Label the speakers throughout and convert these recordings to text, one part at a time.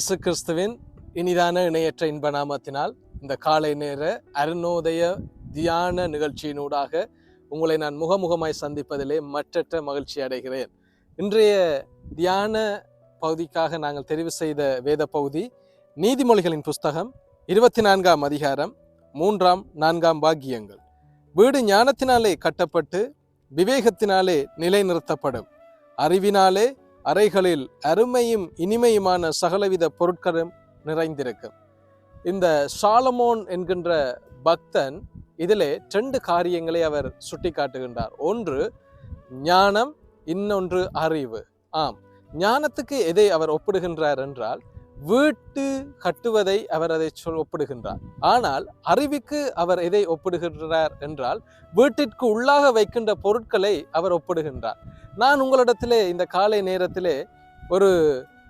Speaker 1: இயேசு கிறிஸ்துவின் இனிதான இணையற்ற இன்ப நாமத்தினால் இந்த காலை நேர அருணோதய தியான நிகழ்ச்சியினூடாக உங்களை நான் முகமுகமாய் சந்திப்பதிலே மற்றற்ற மகிழ்ச்சி அடைகிறேன். இன்றைய தியான பகுதிக்காக நாங்கள் தெரிவு செய்த வேத பகுதி நீதிமொழிகளின் புஸ்தகம் இருபத்தி நான்காம் அதிகாரம் மூன்றாம் நான்காம் பாக்கியங்கள் வீடு ஞானத்தினாலே கட்டப்பட்டு விவேகத்தினாலே நிலைநிறுத்தப்படும். அறிவினாலே அறைகளில் அருமையும் இனிமையுமான சகலவித பொருட்களும் நிறைந்திருக்கும் இந்த சாலமோன் என்கின்ற பக்தன் இதிலே ரெண்டு காரியங்களை அவர் சுட்டி காட்டுகின்றார் ஒன்று ஞானம் இன்னொன்று அறிவு. ஆம் ஞானத்துக்கு எதை அவர் ஒப்பிடுகின்றார் என்றால் வீட்டு கட்டுவதை அவர் அதை சொல் ஒப்பிடுகின்றார். ஆனால் அறிவுக்கு அவர் எதை ஒப்பிடுகின்றார் என்றால் வீட்டிற்கு உள்ளாக வைக்கின்ற பொருட்களை அவர் ஒப்பிடுகின்றார். நான் உங்களிடத்திலே இந்த காலை நேரத்திலே ஒரு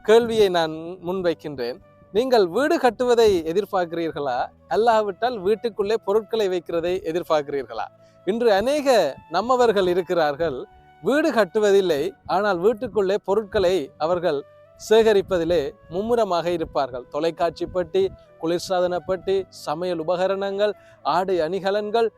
Speaker 1: கேள்வியை நான் முன்வைக்கின்றேன் நீங்கள் வீடு கட்டுவதை எதிர்பார்க்கிறீர்களா? அல்லாவிட்டால் வீட்டுக்குள்ளே பொருட்களை வைக்கிறதை எதிர்பார்க்கிறீர்களா? இன்று அநேக நம்மவர்கள் இருக்கிறார்கள் வீடு கட்டுவதில்லை ஆனால் வீட்டுக்குள்ளே பொருட்களை அவர்கள் சேகரிப்பதிலே மும்முரமாக இருப்பார்கள். தொலைக்காட்சி பெட்டி குளிர்சாதன பெட்டி சமையல் உபகரணங்கள் ஆடை அணிகலன்கள்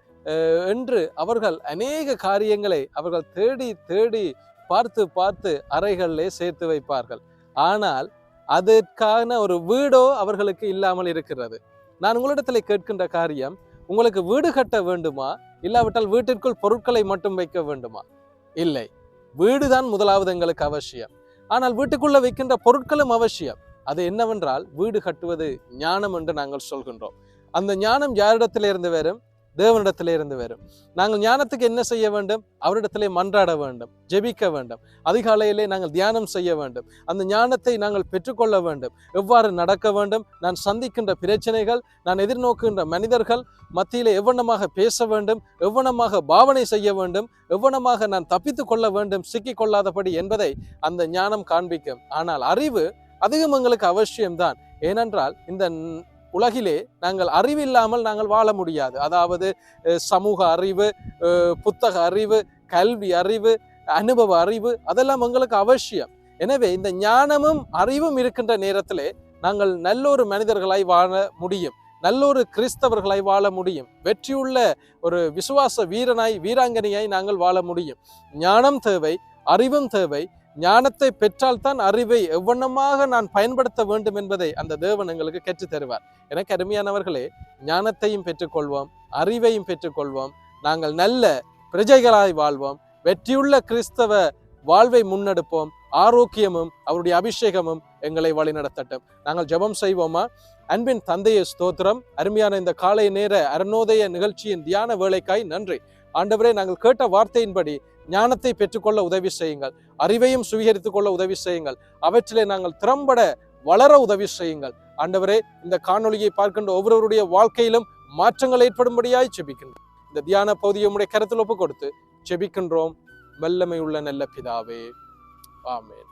Speaker 1: என்று அவர்கள் அநேக காரியங்களை அவர்கள் தேடி தேடி பார்த்து பார்த்து அறைகளிலே சேர்த்து வைப்பார்கள். ஆனால் அதற்கான ஒரு வீடோ அவர்களுக்கு இல்லாமல் இருக்கிறது. நான் உங்களிடத்தில் கேட்கின்ற காரியம் உங்களுக்கு வீடு கட்ட வேண்டுமா? இல்லாவிட்டால் வீட்டிற்குள் பொருட்களை மட்டும் வைக்க வேண்டுமா? இல்லை. வீடுதான் முதலாவது எங்களுக்கு அவசியம். ஆனால் வீட்டுக்குள்ள வைக்கின்ற பொருட்களும் அவசியம். அது என்னவென்றால் வீடு கட்டுவது ஞானம் என்று நாங்கள் சொல்கின்றோம். அந்த ஞானம் யாரிடத்திலிருந்து வரும்? தேவனிடத்திலே இருந்து வரும். நாங்கள் ஞானத்துக்கு என்ன செய்ய வேண்டும்? அவரிடத்திலே மன்றாட வேண்டும் ஜெபிக்க வேண்டும். அதிகாலையிலே நாங்கள் தியானம் செய்ய வேண்டும். அந்த ஞானத்தை நாங்கள் பெற்றுக்கொள்ள வேண்டும். எவ்வாறு நடக்க வேண்டும்? நான் சந்திக்கின்ற பிரச்சனைகள் நான் எதிர்நோக்குகின்ற மனிதர்கள் மத்தியிலே எவ்வளமாக பேச வேண்டும்? எவ்வளமாக பாவனை செய்ய வேண்டும்? எவ்வளமாக நான் தப்பித்து கொள்ள வேண்டும்? சிக்கிக் கொள்ளாதபடி என்பதை அந்த ஞானம் காண்பிக்கும். ஆனால் அறிவு அதிகம் எங்களுக்கு அவசியம்தான். ஏனென்றால் இந்த உலகிலே நாங்கள் அறிவில்லாமல் நாங்கள் வாழ முடியாது. அதாவது சமூக அறிவு புத்தக அறிவு கல்வி அறிவு அனுபவ அறிவு அதெல்லாம் எங்களுக்கு அவசியம். எனவே இந்த ஞானமும் அறிவும் இருக்கின்ற நேரத்திலே நாங்கள் நல்லொரு மனிதர்களாய் வாழ முடியும். நல்லொரு கிறிஸ்தவர்களாய் வாழ முடியும். வெற்றியுள்ள ஒரு விசுவாச வீரனாய் வீராங்கனையாய் நாங்கள் வாழ முடியும். ஞானம் தேவை அறிவும் தேவை ஞானத்தை பெற்றால்தான் அறிவை எவ்வண்ணமாக நான் பயன்படுத்த வேண்டும் என்பதை அந்த தேவன் எங்களுக்கு கற்றுத் தருவார். எனக்கு அருமையானவர்களே ஞானத்தையும் பெற்றுக்கொள்வோம் அறிவையும் பெற்றுக்கொள்வோம். நாங்கள் நல்ல பிரஜைகளாய் வாழ்வோம். வெற்றியுள்ள கிறிஸ்தவ வாழ்வை முன்னெடுப்போம். ஆரோக்கியமும் அவருடைய அபிஷேகமும் எங்களை வழிநடத்தட்டும். நாங்கள் ஜெபம் செய்வோமா? அன்பின் தந்தையை ஸ்தோத்திரம். அருமையான இந்த காலை நேர அருணோதய நிகழ்ச்சியின் தியான வேலைக்காய் நன்றி. ஆண்டவரே நாங்கள் கேட்ட வார்த்தையின்படி ஞானத்தை பெற்றுக்கொள்ள உதவி செய்யுங்கள். அறிவையும் சுவீகரித்துக் கொள்ள உதவி செய்யுங்கள். அவற்றிலே நாங்கள் திறம்பட வளர உதவி செய்யுங்கள். ஆண்டவரே இந்த காணொளியை பார்க்கின்ற ஒவ்வொருவருடைய வாழ்க்கையிலும் மாற்றங்கள் ஏற்படும்படியாய் செபிக்கின்றோம். இந்த தியான பகுதியை உடைய கருத்தில் ஒப்பு கொடுத்து செபிக்கின்றோம். வல்லமை உள்ள நல்ல பிதாவே. ஆமேன்.